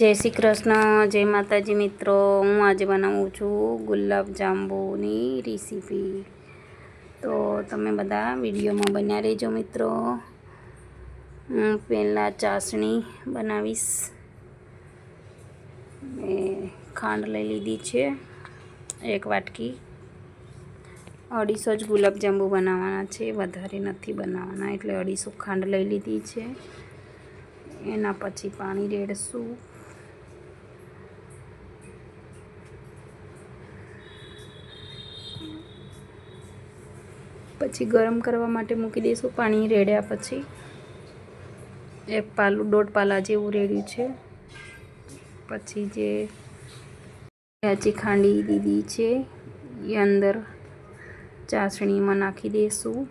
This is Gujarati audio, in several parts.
જય શ્રી કૃષ્ણ, જય માતાજી મિત્રો. હું આજે બનાવું છું ગુલાબ જાંબુની રેસીપી. તો તમે બધા વિડીયોમાં બન્યા રહેજો મિત્રો. હું પહેલાં ચાસણી બનાવીશ. મેં ખાંડ લઈ લીધી છે, એક વાટકી. અઢીસો જ ગુલાબજાંબુ બનાવવાના છે, વધારે નથી બનાવવાના. એટલે અઢીસો ખાંડ લઈ લીધી છે. એના પછી પાણી રેડશું. પછી ગરમ કરવા માટે મૂકી દઈશું પાણી રેડ્યા પછી. એક પાલું, દોઢ પાલા જેવું રેડ્યું છે. પછી જે યાચી ખાંડી દીધી છે, એ અંદર ચાસણીમાં નાખી દઈશું.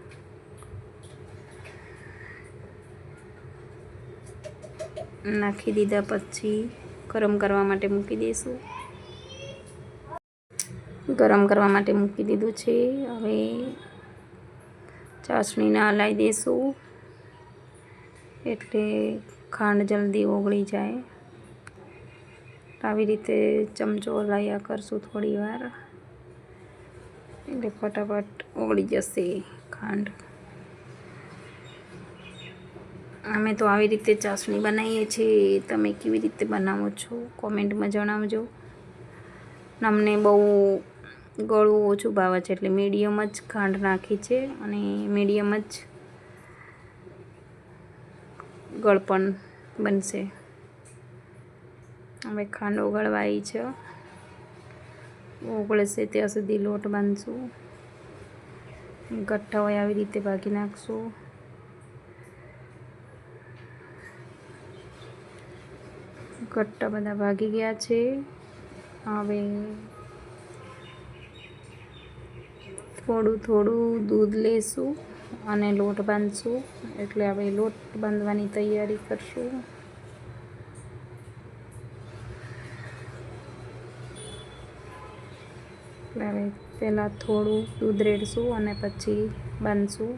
નાખી દીધા પછી ગરમ કરવા માટે મૂકી દઈશું. ગરમ કરવા માટે મૂકી દીધું છે. હવે ચાસણીને હલાવી દઈશું એટલે ખાંડ જલ્દી ઓગળી જાય. આવી રીતે ચમચો હલાવ્યા કરશું થોડી વાર. એટલે ફટાફટ ઓગળી જશે ખાંડ. અમે તો આવી રીતે ચાસણી બનાવીએ છીએ. તમે કેવી રીતે બનાવો છો કોમેન્ટમાં જણાવજો. અમને બહુ ગળવું ઓછું ભાવે છે એટલે મીડિયમ જ ખાંડ નાખી છે અને મીડિયમ જ ગળપણ બનશે. હવે ખાંડ ઓગળવાઈ છે. ઓગળશે ત્યાં સુધી લોટ બાંધશું. ગઠ્ઠા હોય આવી રીતે ભાગી નાખશું. ગઠ્ઠા બધા ભાગી ગયા છે. હવે થોડું થોડું દૂધ લેશું અને લોટ બાંધશું. એટલે હવે લોટ બાંધવાની તૈયારી કરશું. હવે પહેલાં થોડું દૂધ રેડશું અને પછી બાંધશું.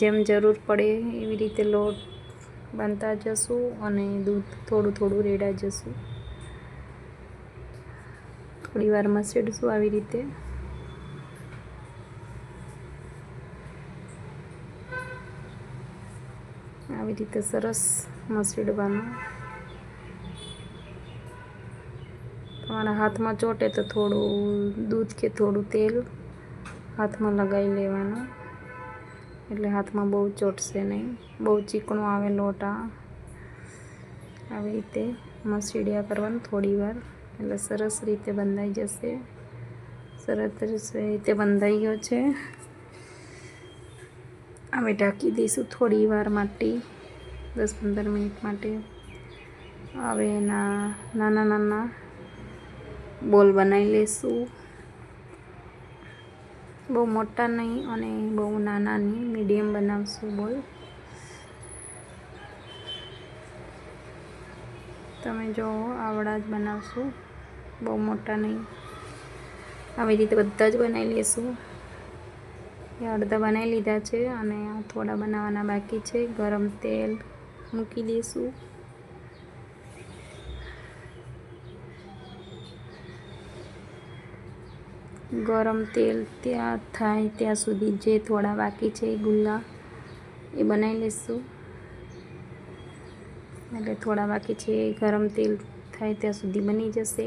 જેમ જરૂર પડે એવી રીતે લોટ બાંધતા જશું અને દૂધ થોડું થોડું રેડા જશું. થોડી વારમાં સેડશું આવી રીતે. આવી રીતે સરસ મસળવાનું તમારા હાથમાં ચોટે તો થોડું દૂધ કે થોડું તેલ હાથમાં લગાવી લેવાનું. એટલે હાથમાં બહુ ચોટશે નહીં. બહુ ચીકણું આવે લોટા. આવી રીતે મસીડિયા કરવાનું થોડી વાર. એટલે સરસ રીતે બંધાઈ જશે. સરસ રીતે બંધાઈ ગયો છે. હવે ઢાંકી દઈશું થોડી વાર માટે દસ પંદર મિનિટ માટે. હવે એના નાના નાના બોલ બનાવી લઈશું બહુ મોટા નહીં અને બહુ નાના નહીં, મીડિયમ બનાવશું બોલ. તમે જો આવડા જ બનાવશું, બહુ મોટા નહીં. આવી રીતે બધા જ બનાવી લઈશું એ અડધા બનાવી લીધા છે અને થોડા બનાવવાના બાકી છે. ગરમ તેલ મૂકી દઈશું. ગરમ તેલ ત્યાં થાય ત્યાં સુધી જે થોડા બાકી છે ગુલ્લા એ બનાવી લઈશું. એટલે થોડા બાકી છે ગરમ તેલ થાય ત્યાં સુધી બની જશે.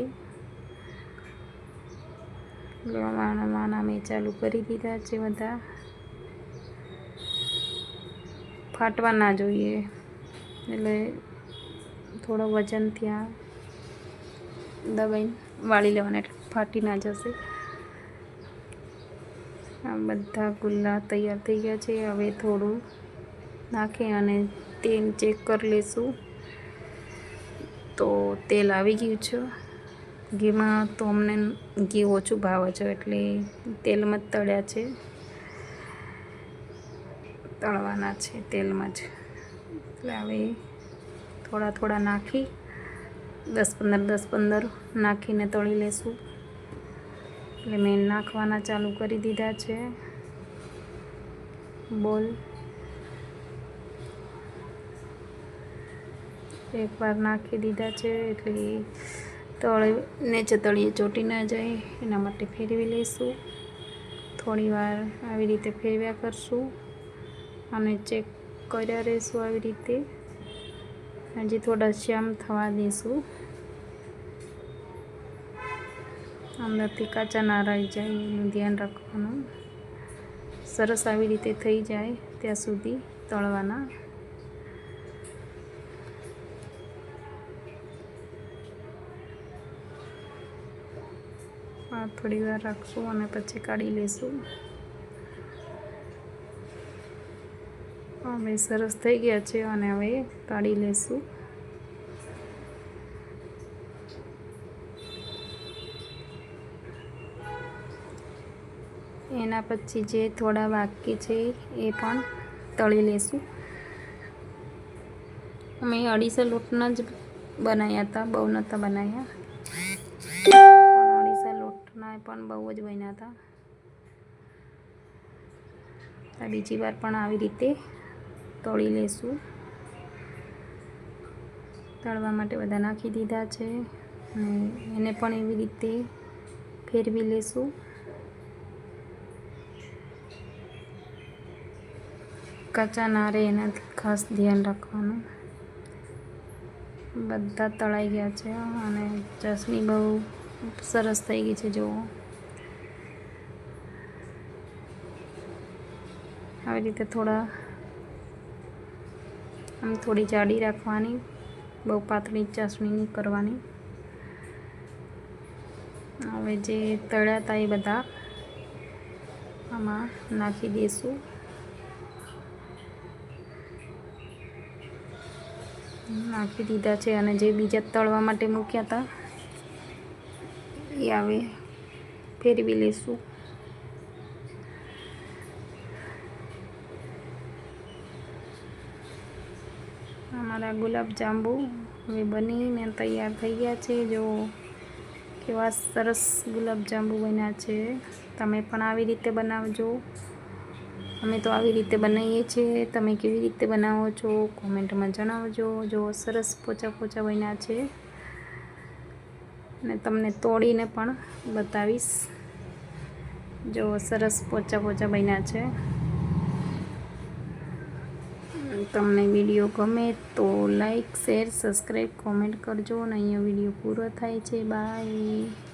નાના નાના મેં ચાલુ કરી દીધા છે બધા. ફાટવા ના જોઈએ. એટલે થોડો વજન ત્યાં દબાઈને વાળી લેવાના, એટલે ફાટી ના જશે. આ બધા ગુલ્લા તૈયાર થઈ ગયા છે. હવે થોડું નાખી અને તેલ ચેક કરી લઈશું તો તેલ આવી ગયું છે. ઘીમાં તો અમને ઘી ઓછું ભાવે છે, એટલે તેલમાં જ તળ્યા છે. તળવાના છે તેલમાં જ. એટલે હવે થોડા થોડા નાખી, દસ પંદર દસ પંદર નાખીને તળી લેશું. એટલે મેં નાખવાના ચાલુ કરી દીધા છે. બોલ. એકવાર નાખી દીધા છે, એટલે તળે નીચે તળીએ ચોટી ના જાય, એના માટે ફેરવી લઈશું. થોડીવાર આવી રીતે ફેરવ્યા કરશું અને ચેક કર્યા રહીશું આવી રીતે. હજી થોડા શ્યામ થવા દઈશું અંદરથી કાચા ના રહી જાય એનું ધ્યાન રાખવાનું. સરસ આવી રીતે થઈ જાય ત્યાં સુધી તળવાના આ થોડી વાર રાખશું અને પછી કાઢી લઈશું હવે સરસ થઈ ગયા છે અને હવે કાઢી લઈશું એના પછી જે થોડા બાકી છે એ પણ તળી લેશું. અમે અઢીસો લોટના જ બનાવ્યા હતા, બહુ નહોતા બનાવ્યા પણ બહુ જ બન્યા હતા. બીજી વાર પણ આવી રીતે તળી લેશું. તળવા માટે બધા નાખી દીધા છે અને એને પણ એવી રીતે ફેરવી લેશું. કચા ના રહે એનાથી ખાસ ધ્યાન રાખવાનું. બધા તળાઈ ગયા છે અને ચટણી બહુ સરસ થઈ ગઈ છે, જુઓ. આવી રીતે થોડા આમ થોડી જાડી રાખવાની, બહુ પાતળી ચાસણી કરવાની. હવે જે તળ્યા હતા એ બધા આમાં નાખી દઈશું નાખી દીધા છે અને જે બીજા તળવા માટે મૂક્યા હતા, એ આવે ફેરવી લઈશું અમારા ગુલાબ જાંબુ હવે બનીને તૈયાર થઈ ગયા છે. જો કેવા સરસ ગુલાબ જાંબુ બન્યા છે. તમે પણ આવી રીતે બનાવજો. અમે તો આવી રીતે બનાવીએ છીએ. તમે કેવી રીતે બનાવો છો કોમેન્ટમાં જણાવજો. જો સરસ પોચા પોચા બન્યા છે. અને તમને તોડીને પણ બતાવીશ. જો સરસ પોચા પોચા બન્યા છે. તમને વીડિયો ગમે તો લાઈક, શેર, સબસ્ક્રાઈબ, કોમેન્ટ કરજો અને અહીંયા વીડિયો પૂરો થાય છે. બાય.